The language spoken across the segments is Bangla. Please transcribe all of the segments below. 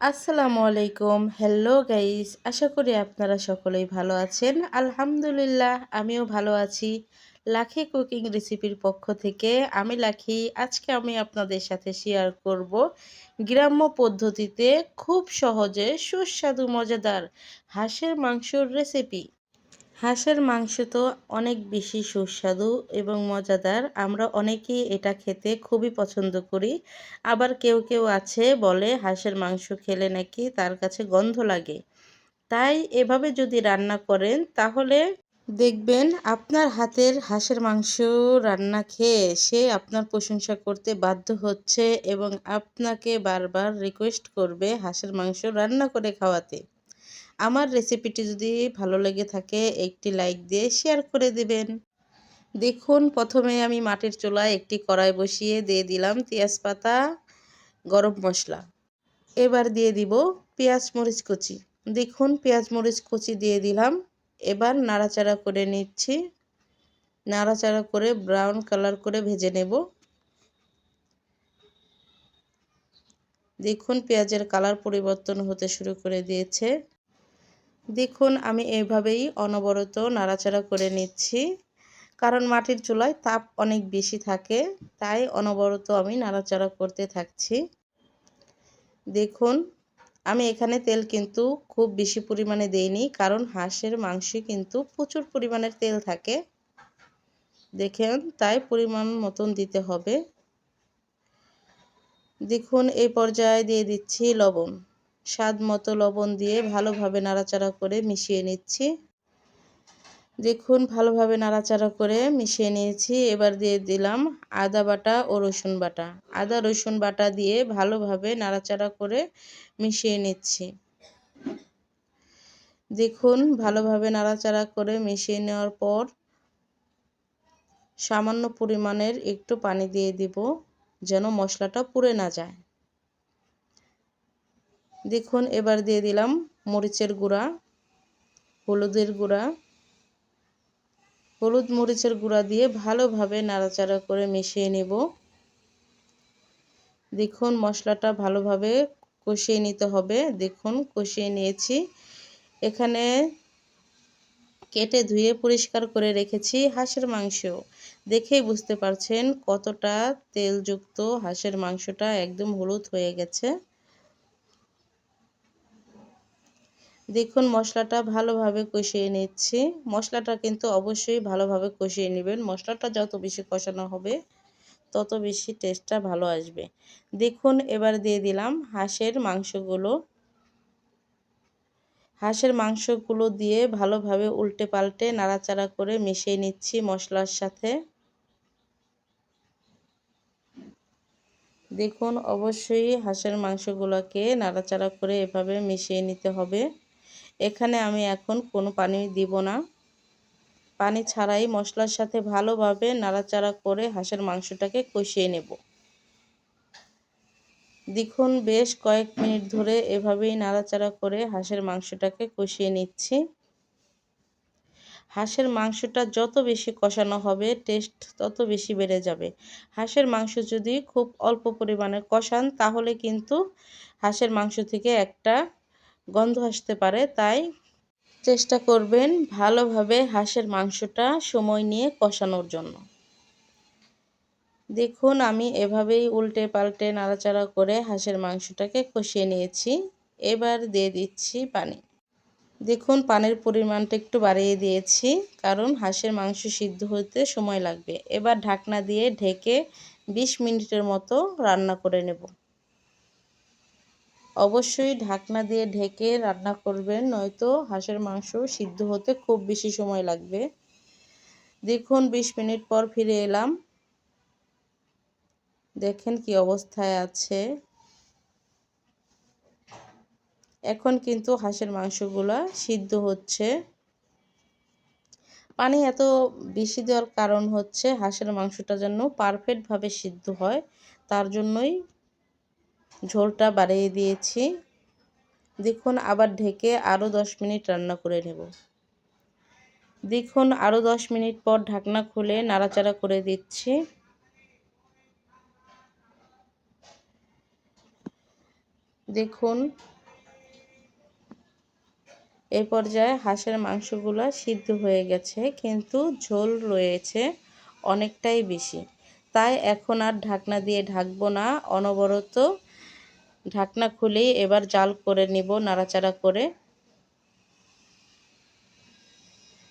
আসসালামু আলাইকুম। হ্যালো গাইস আশা করি আপনারা সকলেই ভালো আছেন। আলহামদুলিল্লাহ, আমিও ভালো আছি। লাখি কুকিং রেসিপির পক্ষ থেকে আমি লাখি আজকে আমি আপনাদের সাথে শেয়ার করব গ্রাম্য পদ্ধতিতে খুব সহজে সুস্বাদু, মজাদার হাঁসের মাংসর রেসিপি হাঁসের মাংস তো অনেক বেশি সুস্বাদু এবং মজাদার। আমরা অনেকেই এটা খেতে খুবই পছন্দ করি। আবার কেউ কেউ আছে বলে হাঁসের মাংস খেলে নাকি তার কাছে গন্ধ লাগে। তাই এভাবে যদি রান্না করেন, তাহলে দেখবেন আপনার হাতের হাঁসের মাংস রান্না খেয়ে সে আপনার প্রশংসা করতে বাধ্য হচ্ছে এবং আপনাকে বারবার রিকোয়েস্ট করবে হাঁসের মাংস রান্না করে খাওয়াতে। আমার রেসিপিটি যদি ভালো লেগে থাকে, একটি লাইক দিয়ে শেয়ার করে দেবেন। দেখুন, প্রথমে আমি মাটির চুলায় একটি কড়াই বসিয়ে দিয়ে দিলাম পাতা, গরম মশলা। এবার দিয়ে দিব পেঁয়াজ মরিচ কুচি। দেখুন, পেঁয়াজ মরিচ কুচি দিয়ে দিলাম। এবার নাড়াচাড়া করে নিচ্ছি। নাড়াচাড়া করে ব্রাউন কালার করে ভেজে নেব। দেখুন, পেঁয়াজের কালার পরিবর্তন হতে শুরু করে দিয়েছে। দেখুন, আমি এইভাবেই অনবরত নাড়াচাড়া করে নিচ্ছি। কারণ মাটির চুলায় তাপ অনেক বেশি থাকে, তাই অনবরত আমি নাড়াচাড়া করতে থাকছি। দেখুন, আমি এখানে তেল কিন্তু খুব বেশি পরিমাণে দেইনি, কারণ হাঁসের মাংসে কিন্তু প্রচুর পরিমাণের তেল থাকে। দেখেন, তাই পরিমাণ মতন দিতে হবে। দেখুন, এই পর্যায়ে দিয়ে দিচ্ছি লবণ। স্বাদ মতো লবণ দিয়ে ভালোভাবে নাড়াচাড়া করে মিশিয়ে নিচ্ছি। দেখুন, ভালোভাবে নাড়াচাড়া করে মিশিয়ে নিয়েছি। এবার দিয়ে দিলাম আদা বাটা ও রসুন বাটা। আদা, রসুন বাটা দিয়ে ভালোভাবে নাড়াচাড়া করে মিশিয়ে নিচ্ছি। দেখুন, ভালোভাবে নাড়াচাড়া করে মিশিয়ে নেওয়ার পর সামান্য পরিমাণের একটু পানি দিয়ে দিব যেন মশলাটা পুড়ে না যায়। দেখুন, এবার দিয়ে দিলাম মরিচের গুঁড়া, হলুদের গুঁড়া। হলুদ মরিচের গুঁড়া দিয়ে ভালোভাবে নাড়াচাড়া করে মিশিয়ে নেব। দেখুন, মশলাটা ভালোভাবে কষিয়ে নিতে হবে। দেখুন, কষিয়ে নিয়েছি। এখানে কেটে ধুয়ে পরিষ্কার করে রেখেছি হাঁসের মাংস। দেখেই বুঝতে পারছেন কতটা তেলযুক্ত হাঁসের মাংসটা একদম হলুদ হয়ে গেছে। দেখুন, মশলাটা ভালোভাবে কষিয়ে নিচ্ছি। মশলাটা কিন্তু অবশ্যই ভালোভাবে কষিয়ে নেবেন। মশলাটা যত বেশি কষানো হবে, তত বেশি টেস্টটা ভালো আসবে। দেখুন, এবার দিয়ে দিলাম হাঁসের মাংসগুলো। হাঁসের মাংসগুলো দিয়ে ভালোভাবে উল্টে পাল্টে নাড়াচাড়া করে মিশিয়ে নিচ্ছি মশলার সাথে। দেখুন, অবশ্যই হাঁসের মাংসগুলোকে নাড়াচাড়া করে এভাবে মিশিয়ে নিতে হবে। এখানে আমি এখন কোনো পানি দিব না। পানি ছাড়াই মশলার সাথে ভালোভাবে নাড়াচাড়া করে হাঁসের মাংসটাকে কষিয়ে নেব। দেখুন, বেশ কয়েক মিনিট ধরে এভাবেই নাড়াচাড়া করে হাঁসের মাংসটাকে কষিয়ে নিচ্ছি। হাঁসের মাংসটা যত বেশি কষানো হবে, টেস্ট তত বেশি বেড়ে যাবে। হাঁসের মাংস যদি খুব অল্প পরিমাণে কষান, তাহলে কিন্তু হাঁসের মাংস থেকে একটা গন্ধ আসতে পারে, তাই চেষ্টা করবেন ভালোভাবে হাঁসের মাংসটা সময় নিয়ে কষানোর জন্য। দেখুন, আমি এভাবেই উল্টে পাল্টে নাড়াচাড়া করে হাঁসের মাংসটাকে কষিয়ে নিয়েছি। এবার দিয়ে দিচ্ছি পানি। দেখুন, পানির পরিমাণটা একটু বাড়িয়ে দিয়েছি, কারণ হাঁসের মাংস সিদ্ধ হতে সময় লাগবে। এবার ঢাকনা দিয়ে ঢেকে ২০ মিনিটের মতো রান্না করে নেব। অবশ্যই ঢাকনা দিয়ে ঢেকে রান্না করবেন, নয়তো হাঁসের মাংস সিদ্ধ হতে খুব বেশি সময় লাগবে। দেখুন ২০ মিনিট পর ফিরে এলাম। দেখেন কি অবস্থায় আছে। এখন কিন্তু হাঁসের মাংসগুলা সিদ্ধ হচ্ছে। পানি এত বেশি দেওয়ার কারণ হচ্ছে হাঁসের মাংসটা যেন পারফেক্টভাবে সিদ্ধ হয়, তার জন্যই ঝোলটা বাড়িয়ে দিয়েছি। দেখুন, আবার ঢেকে আরও দশ মিনিট রান্না করে নেব। দেখুন আরও দশ মিনিট পর ঢাকনা খুলে নাড়াচাড়া করে দিচ্ছি। দেখুন, এ পর্যায়ে হাঁসের মাংসগুলো সিদ্ধ হয়ে গেছে, কিন্তু ঝোল রয়েছে অনেকটাই বেশি। তাই এখন আর ঢাকনা দিয়ে ঢাকবো না, অনবরত ঢাকনা খুলেই এবার জাল করে নিব নাড়াচাড়া করে।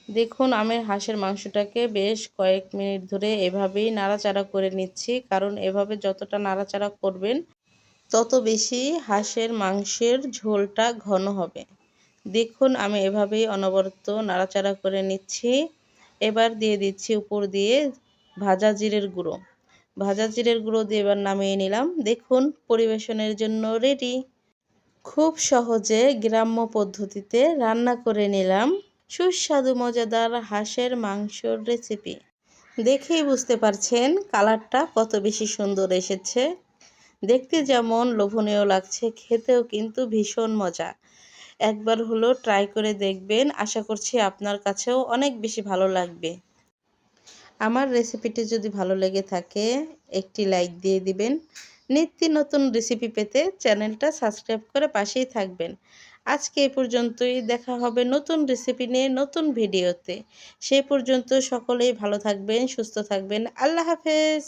দেখুন আমি হাঁসের মাংসটাকে বেশ কয়েক মিনিট ধরে এভাবেই নাড়াচাড়া করে নিচ্ছি, কারণ এভাবে যতটা নাড়াচাড়া করবেন, তত বেশি হাঁসের মাংসের ঝোলটা ঘন হবে। দেখুন, আমি এভাবেই অনবরত নাড়াচাড়া করে নিচ্ছি। এবার দিয়ে দিচ্ছি উপর দিয়ে ভাজা জিরের গুঁড়ো। ভাজা জিরের গুঁড়ো দিয়ে এবার নামিয়ে নিলাম। দেখুন, পরিবেশনের জন্য রেডি খুব সহজে গ্রাম্য পদ্ধতিতে রান্না করে নিলাম। সুস্বাদু, মজাদার হাঁসের মাংসর রেসিপি দেখেই বুঝতে পারছেন কালারটা কত বেশি সুন্দর এসেছে। দেখতে যেমন লোভনীয় লাগছে, খেতেও কিন্তু ভীষণ মজা। একবার হলো ট্রাই করে দেখবেন। আশা করছি আপনার কাছেও অনেক বেশি ভালো লাগবে। আমার রেসিপিটি যদি ভালো লেগে থাকে, একটি লাইক দিয়ে দিবেন। নিত্য নতুন রেসিপি পেতে চ্যানেলটা সাবস্ক্রাইব করে পাশেই থাকবেন। আজকে এ পর্যন্তই, দেখা হবে নতুন রেসিপি নিয়ে নতুন ভিডিওতে সে পর্যন্ত সকলেই ভালো থাকবেন, সুস্থ থাকবেন। আল্লাহ হাফেজ!